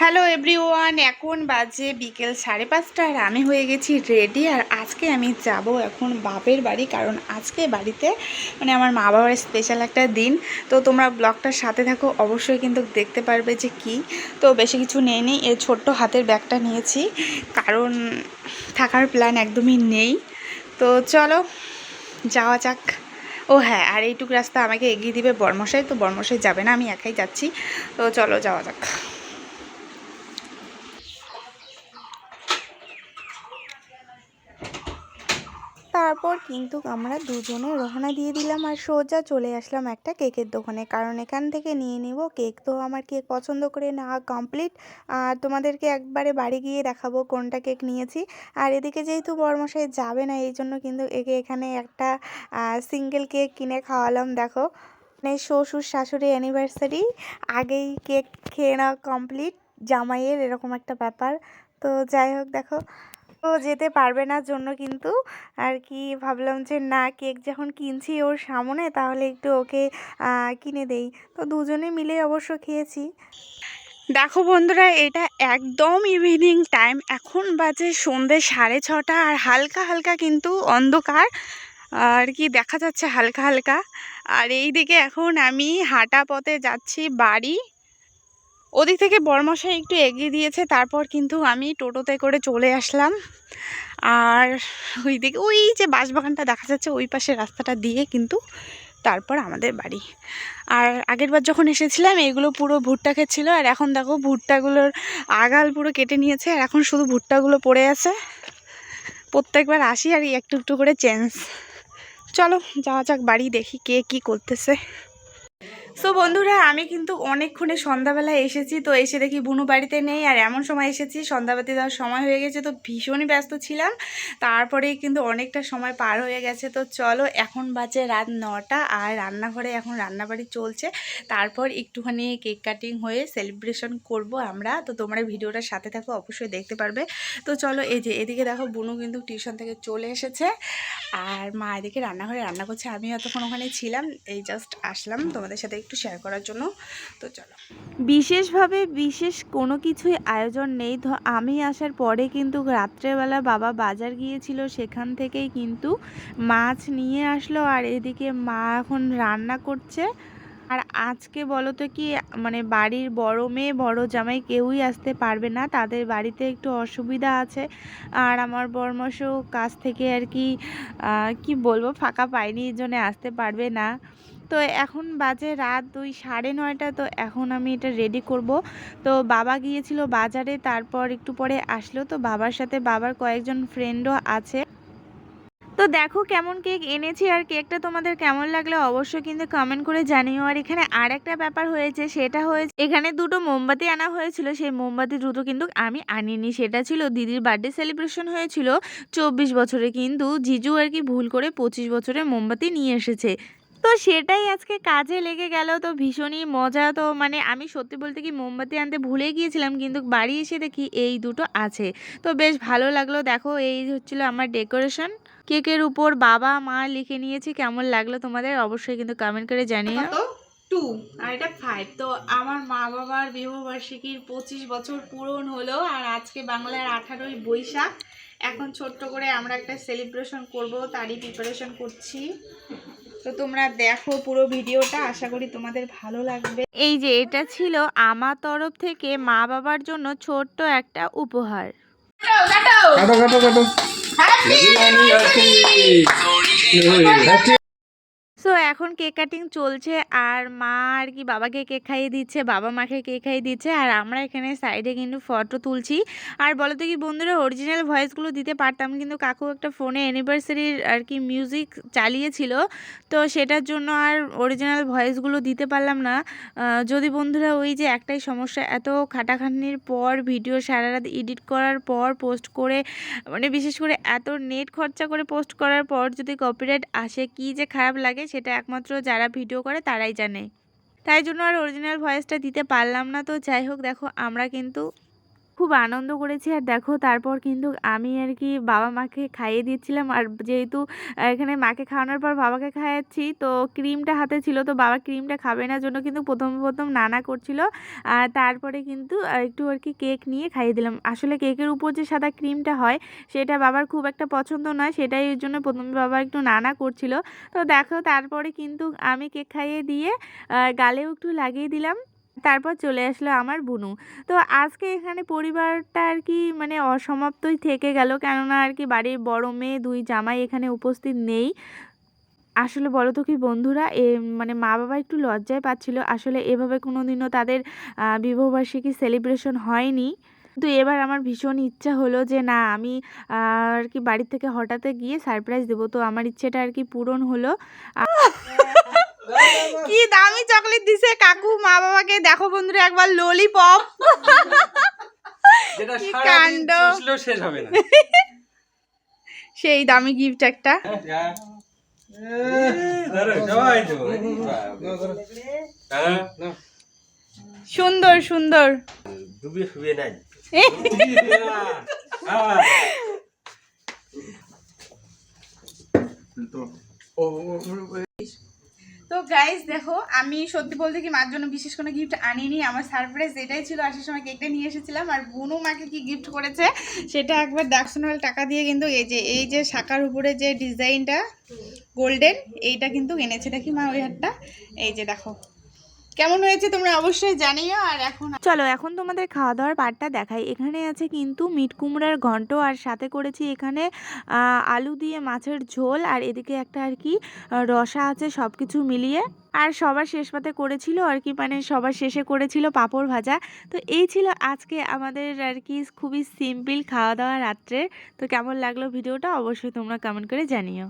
Hello everyone, এখন বাজে বিকেল সাড়ে পাঁচটা আর আমি হয়ে গেছি রেডি আর আজকে আমি যাব এখন বাপের বাড়ি কারণ আজকে বাড়িতে মানে আমার মা বাবার স্পেশাল একটা দিন। তো তোমরা ব্লগটার সাথে থাকো, অবশ্যই কিন্তু দেখতে পারবে যে কি। তো বেশি কিছু নেই নি, এই ছোট্ট হাতের ব্যাগটা নিয়েছি কারণ থাকার প্ল্যান একদমই নেই। তো চলো, যাওয়া যাক। ও হ্যাঁ আর এইটুক রাস্তা আমাকে এগিয়ে দিবে বর্মশাই, তো বর্মশাই যাবে না, আমি একাই যাচ্ছি। তো চলো, যাওয়া যাক তারপর কিন্তু আমরা দুজনে রহনা দিয়ে দিলাম আর সোজা চলে আসলাম একটা কেকের দোকানে। কারণ এখান থেকে নিয়ে নিব কেক। তো আমার কেক পছন্দ করে নেওয়া কমপ্লিট আর তোমাদেরকে একবারে বাড়ি গিয়ে দেখাবো কোনটা কেক নিয়েছি। আর এদিকে যেহেতু বড়মশাই যাবে না, এই জন্য কিন্তু একে এখানে একটা সিঙ্গেল কেক কিনে খাওয়ালাম। দেখো মানে শ্বশুর শাশুড়ি অ্যানিভার্সারি আগেই কেক খেয়ে নেওয়া কমপ্লিট জামাইয়ের এরকম একটা ব্যাপার। তো যাই হোক, দেখো যেতে পারবে না জন্য কিন্তু আর কি ভাবলাম যে না, কেক যখন কিনছি ওর সামনে তাহলে একটু ওকে কিনে দেই। তো দুজনে মিলে অবশ্য খেয়েছি। দেখো বন্ধুরা, এটা একদম ইভিনিং টাইম এখন বাজে সন্ধে সাড়ে ছটা আর হালকা হালকা কিন্তু অন্ধকার। আর কি দেখা যাচ্ছে হালকা হালকা। আর এই দিকে এখন আমি হাঁটা পথে যাচ্ছি বাড়ি। ওদিক থেকে বর্মশাই একটু এগিয়ে দিয়েছে, তারপর কিন্তু আমি টোটোতে করে চলে আসলাম। আর ওই দিকে ওই যে বাঁশবাগানটা দেখা যাচ্ছে, ওই পাশে রাস্তাটা দিয়ে কিন্তু তারপর আমাদের বাড়ি। আর আগের বার যখন এসেছিলাম, এগুলো পুরো ভুট্টা খেচ্ছিলো আর এখন দেখো ভুট্টাগুলোর আগাল পুরো কেটে নিয়েছে, আর এখন শুধু ভুট্টাগুলো পড়ে আছে। প্রত্যেকবার আসি আর একটু একটু করে চেঞ্জ চলো, যাওয়া যাক বাড়ি, দেখি কে কি করতেছে। সো বন্ধুরা, আমি কিন্তু অনেকক্ষণে সন্ধ্যাবেলায় এসেছি, তো এসে দেখি বুনু বাড়িতে নেই, আর এমন সময় এসেছি সন্ধ্যাবাতি দেওয়ার সময় হয়ে গেছে, তো ভীষণই ব্যস্ত ছিলাম। তারপরেই কিন্তু অনেকটা সময় পার হয়ে গেছে, তো চলো, এখন বাজে রাত নটা, আর রান্নাঘরে এখন রান্নাবাড়ি চলছে। তারপর একটুখানি কেক কাটিং হয়ে সেলিব্রেশন করব আমরা, তো তোমরা ভিডিওটার সাথে থাকো, অবশ্যই দেখতে পারবে। তো চলো, এই যে, এদিকে দেখো, বুনু কিন্তু টিউশন থেকে চলে এসেছে, আর মা এদিকে রান্নাঘরে রান্না করছে আমি এতক্ষণ ওখানে ছিলাম, এই জাস্ট আসলাম, তোমাদের সাথে একটু শেয়ার করার জন্য। তো চলো। বিশেষভাবে বিশেষ কোনো কিছুই আয়োজন নেই। আমি আসার পরে কিন্তু রাত্রেবেলা বাবা বাজার গিয়েছিল, সেখান থেকেই কিন্তু মাছ নিয়ে আসলো আর এদিকে মা এখন রান্না করছে। আর আজকে বলো তো কি মানে বাড়ির বড় মেয়ে, বড় জামাই কেউই আসতে পারবে না। তাদের বাড়িতে একটু অসুবিধা আছে। আর আমার বর্মশও কাছ থেকে আর কি কি বলব, ফাঁকা পায়নি, এই জন্য আসতে পারবে না। তো এখন বাজে রাত দুই, সাড়ে নয়টা, তো এখন আমি এটা রেডি করব। তো বাবা গিয়েছিল বাজারে, তারপর একটু পরে আসলো। তো বাবার সাথে বাবার কয়েকজন ফ্রেন্ডও আছে। তো দেখো কেমন কেক এনেছি আর কেকটা তোমাদের কেমন লাগল অবশ্যই কিন্তু কমেন্ট করে জানিও। আর এখানে আর একটা ব্যাপার হয়েছে, সেটা হয়েছে, এখানে দুটো মোমবাতি আনা হয়েছিল। সেই মোমবাতি দুটো কিন্তু আমি আনিনি, সেটা ছিল দিদির বার্থডে সেলিব্রেশন হয়েছিল। চব্বিশ বছরে কিন্তু জিজু আর কি ভুল করে পঁচিশ বছরে মোমবাতি নিয়ে এসেছে। তো সেটাই আজকে কাজে লেগে গেল। তো ভীষণই মজা। তো মানে আমি সত্যি বলতে কি মোমবাতি আনতে ভুলে গিয়েছিলাম, কিন্তু বাড়ি এসে দেখি এই দুটো আছে। তো বেশ ভালো লাগল। দেখো, এই হচ্ছিল আমার ডেকোরেশন। কেকের উপর বাবা, মা লিখে নিয়েছি। কেমন লাগল তোমাদের অবশ্যই কিন্তু কমেন্ট করে জানিও। টু আর এটা ফাইভ তো আমার মা বাবার বিবাহবার্ষিকীর পঁচিশ বছর পূরণ হলো, আর আজকে বাংলার আঠারোই বৈশাখ। এখন ছোট্ট করে আমরা একটা সেলিব্রেশন করব, তারই প্রিপারেশন করছি। তো তোমরা দেখো পুরো ভিডিওটা আশা করি তোমাদের ভালো লাগবে। এই যে এটা ছিল আমার তরফ থেকে মা বাবার জন্য ছোট্ট একটা উপহার। কাটো কাটো কাটো। সো এখন কেক কাটিং চলছে। আর মা আর কি বাবাকে কেক খাইয়ে দিচ্ছে, বাবা মাকে কেক খাইয়ে দিচ্ছে। আর আমরা এখানে সাইডে কিন্তু ফটো তুলছি। আর বলো তো কি বন্ধুরা অরিজিনাল ভয়েসগুলো দিতে পারতাম, কিন্তু কাকু একটা ফোনে অ্যানিভার্সারির আর কি মিউজিক চালিয়েছিল। তো সেটার জন্য আর অরিজিনাল ভয়েসগুলো দিতে পারলাম না। যদি বন্ধুরা ওই যে একটাই সমস্যা, এত খাটাখাটনির পর ভিডিও সারা রাত এডিট করার পর পোস্ট করে মানে বিশেষ করে এত নেট খরচা করে পোস্ট করার পর যদি কপিরাইট আসে, কি যে খারাপ লাগে সেটা একমাত্র যারা ভিডিও করে তারাই জানে। তাই জন্য আর অরিজিনাল ভয়েসটা দিতে পারলাম না। তো যাই হোক, দেখো, আমরা কিন্তু খুব আনন্দ করেছি। আর দেখো তারপর কিন্তু আমি আর কি বাবা মাকে খাইয়ে দিচ্ছিলাম। আর যেহেতু এখানে মাকে খাওয়ানোর পর বাবাকে খাওয়াচ্ছি তো ক্রিমটা হাতে ছিল। তো বাবা ক্রিমটা খাবে না জন্য কিন্তু প্রথম প্রথম নানা করছিল। আর তারপরে কিন্তু একটু আর কি কেক নিয়ে খাইয়ে দিলাম। আসলে কেকের উপর যে সাদা ক্রিমটা হয়, সেটা বাবার খুব একটা পছন্দ নয়। সেটাই জন্য প্রথমে বাবা একটু নানা করছিল। তো দেখো তারপরে কিন্তু আমি কেক খাইয়ে দিয়ে গালেও একটু লাগিয়ে দিলাম। তারপর চলে আসলো আমার বুনু। তো আজকে এখানে পরিবারটা আর কি মানে অসমাপ্তই থেকে গেল। কেননা আর কি বাড়ির বড় মেয়ে, দুই জামাই এখানে উপস্থিত নেই। আসলে বলো তো কি বন্ধুরা, এ মানে মা বাবা একটু লজ্জায় পাচ্ছিল। আসলে এভাবে কোনো দিনও তাদের বিবাহবার্ষিকী সেলিব্রেশন হয়নি। কিন্তু এবার আমার ভীষণ ইচ্ছা হলো যে না, আমি আর কি বাড়ি থেকে হঠাৎ গিয়ে সারপ্রাইজ দেবো। তো আমার ইচ্ছেটা আর কি পূরণ হলো। কি দামি চকলেট দিছে কাকু মা বাবাকে দেখো বন্ধুরা একবার ললিপপ যেটা কাণ্ড। শেষ হবে না। সেই দামি গিফট একটা। দেবো। হ্যাঁ, সুন্দর সুন্দর। হ্যাঁ। তো গাইজ দেখো, আমি সত্যি বলতে কি মার জন্য বিশেষ কোনো গিফট আনিনি। আমার সারপ্রাইজ এটাই ছিল, আসার সময় কেকটা নিয়ে এসেছিলাম, আর বুনু মাকে কি গিফট করেছে, সেটা একবার ডাকশনাল টাকা দিয়ে কিন্তু এই যে এই যে শাখার উপরে যে ডিজাইনটা গোল্ডেন এইটা কিন্তু এনেছে দেখি মা ওই হাতটা? এই যে দেখো। কেমন হয়েছে তোমরা অবশ্যই জানিও, আর এখন চলো, এখন তোমাদের খাওয়া দাওয়ার পার্টটা দেখাই। এখানে আছে কিন্তু মিট কুমড়ার ঘন্ট, আর সাথে করেছি এখানে আলু দিয়ে মাছের ঝোল, আর এদিকে একটা আর কি রসা আছে সব কিছু মিলিয়ে। আর সবার শেষ পাতে করেছিল আর কি মানে সবার শেষে করেছিল পাঁপড় ভাজা। তো এই ছিল আজকে আমাদের আর কি খুবই সিম্পল খাওয়া দাওয়া রাত্রে তো কেমন লাগল ভিডিওটা অবশ্যই তোমরা কমেন্ট করে জানিও।